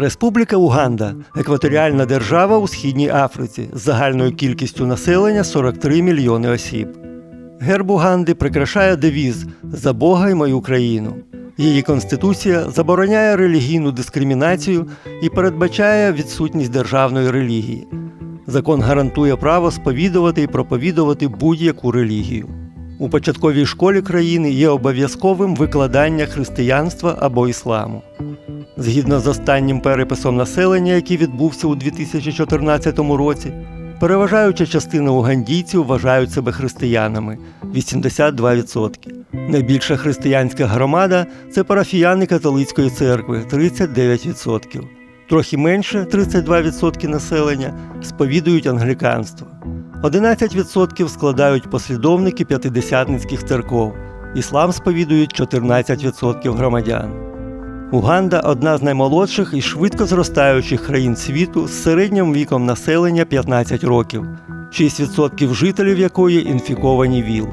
Республіка Уганда екваторіальна держава у східній Африці з загальною кількістю населення 43 мільйони осіб. Герб Уганди прикрашає девіз за Бога й мою країну. Її конституція забороняє релігійну дискримінацію і передбачає відсутність державної релігії. Закон гарантує право сповідувати і проповідувати будь-яку релігію. У початковій школі країни є обов'язковим викладання християнства або ісламу. Згідно з останнім переписом населення, який відбувся у 2014 році, переважаюча частина угандійців вважають себе християнами 82%. Найбільша християнська громада це парафіяни католицької церкви 39%. Трохи менше 32% населення сповідують англіканство. 11% складають послідовники п'ятидесятницьких церков. Іслам сповідують 14% громадян. Уганда одна з наймолодших і швидко зростаючих країн світу з середнім віком населення 15 років, 6% жителів якої інфіковані ВІЛ.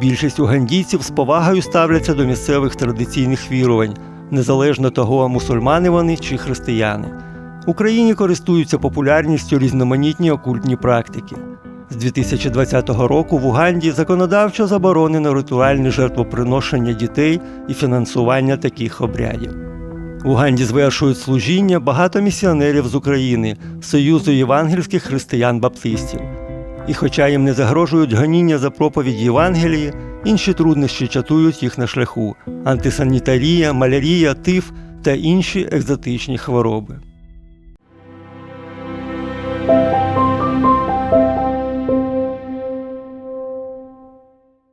Більшість угандійців з повагою ставляться до місцевих традиційних вірувань, незалежно того, мусульмани вони чи християни. Україні користуються популярністю різноманітні окультні практики. З 2020 року в Уганді законодавчо заборонено ритуальне жертвоприношення дітей і фінансування таких обрядів. В Уганді звершують служіння багато місіонерів з України, Союзу євангельських християн-баптистів. І хоча їм не загрожують гоніння за проповідь Євангелії, інші труднощі чатують їх на шляху антисанітарія, малярія, тиф та інші екзотичні хвороби.